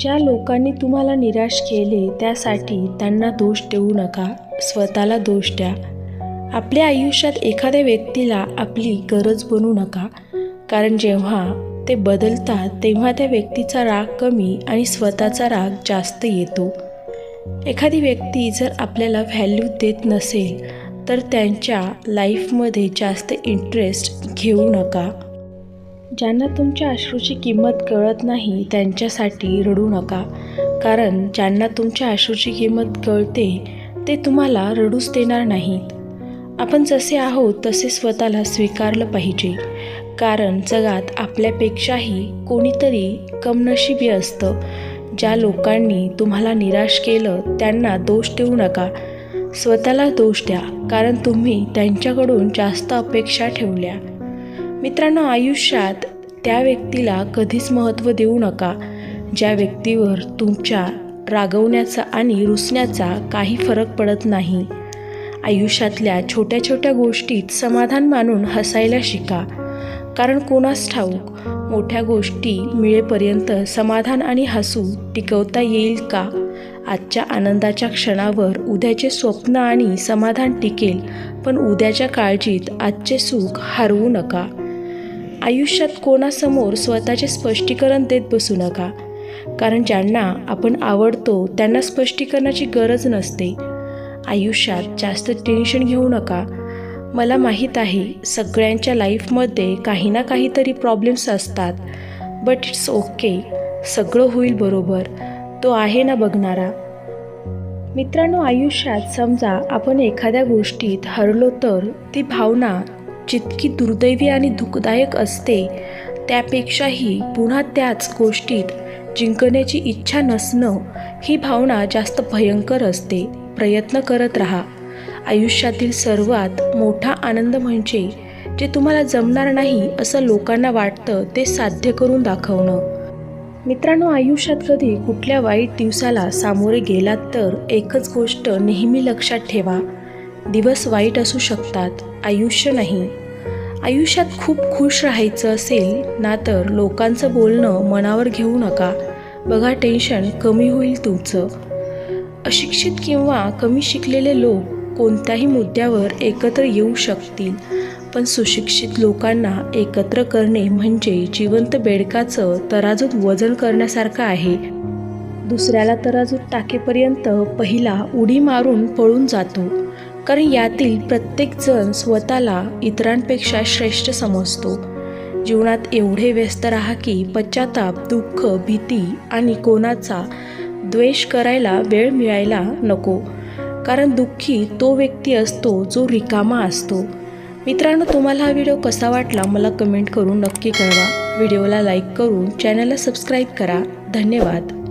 ज्या लोकांनी तुम्हाला निराश केले त्यासाठी त्यांना दोष देऊ नका. स्वतःला दोष द्या. आपल्या आयुष्यात एखाद्या व्यक्तीला आपली गरज बनू नका. कारण जेव्हा ते बदलतात तेव्हा त्या व्यक्तीचा राग कमी आणि स्वतःचा राग जास्त येतो. एखादी व्यक्ती जर आपल्याला व्हॅल्यू देत नसेल तर त्यांच्या लाईफमध्ये जास्त इंटरेस्ट घेऊ नका. ज्यांना तुमच्या अश्रूची किंमत कळत नाही त्यांच्यासाठी रडू नका. कारण ज्यांना तुमच्या अश्रूची किंमत कळते ते तुम्हाला रडूच देणार नाहीत. आपण जसे आहोत तसे स्वतःला स्वीकारलं पाहिजे. कारण जगात आपल्यापेक्षाही कोणीतरी कमनशिबी असतं. ज्या लोकांनी तुम्हाला निराश केलं त्यांना दोष देऊ नका. स्वतःला दोष द्या कारण तुम्ही त्यांच्याकडून जास्त अपेक्षा ठेवल्या. मित्रांनो आयुष्यात त्या व्यक्तीला कधीच महत्त्व देऊ नका. ज्या व्यक्तीवर तुमच्या रागवण्याचा आणि रुसण्याचा काही फरक पडत नाही. आयुष्यातल्या छोट्या छोट्या गोष्टीत समाधान मानून हसायला शिका. कारण कोणास ठाऊक मोठ्या गोष्टी मिळेपर्यंत समाधान आणि हसू टिकवता येईल का? आजच्या आनंदाच्या क्षणावर उद्याचे स्वप्न आणि समाधान टिकेल पण उद्याच्या काळजीत आजचे सुख हरवू नका. आयुष्यात कोणासमोर स्वतःचे स्पष्टीकरण देत बसू नका. कारण ज्यांना आपण आवडतो त्यांना स्पष्टीकरणाची गरज नसते. आयुष्यात जास्त टेन्शन घेऊ नका. मला माहीत आहे सगळ्यांच्या लाईफमध्ये काही ना काहीतरी प्रॉब्लेम्स असतात. बट इट्स ओके सगळं होईल बरोबर. तो आहे ना बघणारा. मित्रांनो आयुष्यात समजा आपण एखाद्या गोष्टीत हरलो तर ती भावना जितकी दुर्दैवी आणि दुःखदायक असते त्यापेक्षाही पुन्हा त्याच गोष्टीत जिंकण्याची इच्छा नसणं ही भावना जास्त भयंकर असते. प्रयत्न करत राहा. आयुष्यातील सर्वात मोठा आनंद म्हणजे जे तुम्हाला जमणार नाही असं लोकांना वाटतं ते साध्य करून दाखवणं. मित्रांनो आयुष्यात कधी कुठल्या वाईट दिवसाला सामोरे गेलात तर एकच गोष्ट नेहमी लक्षात ठेवा. दिवस वाईट असू शकतात आयुष्य नाही. आयुष्यात खूप खुश राहायचं असेल ना तर लोकांचं बोलणं मनावर घेऊ नका. बघा टेन्शन कमी होईल तुमचं. अशिक्षित किंवा कमी शिकलेले लोक कोणत्याही मुद्द्यावर एकत्र येऊ शकतील पण सुशिक्षित लोकांना एकत्र करणे म्हणजे जिवंत बेडकाचं तराजूत वजन करण्यासारखं आहे. दुसऱ्याला तराजूत टाकेपर्यंत पहिला उडी मारून पळून जातो. कारण यातील प्रत्येकजण स्वतःला इतरांपेक्षा श्रेष्ठ समजतो. जीवनात एवढे व्यस्त राहा की पश्चाताप दुःख भीती आणि कोणाचा द्वेष करायला वेळ मिळायला नको. कारण दुःखी तो व्यक्ती असतो जो रिकामा असतो. मित्रांनो तुम्हाला हा व्हिडिओ कसा वाटला मला कमेंट करून नक्की कळवा. व्हिडिओला लाईक करून चॅनलला सबस्क्राईब करा. धन्यवाद.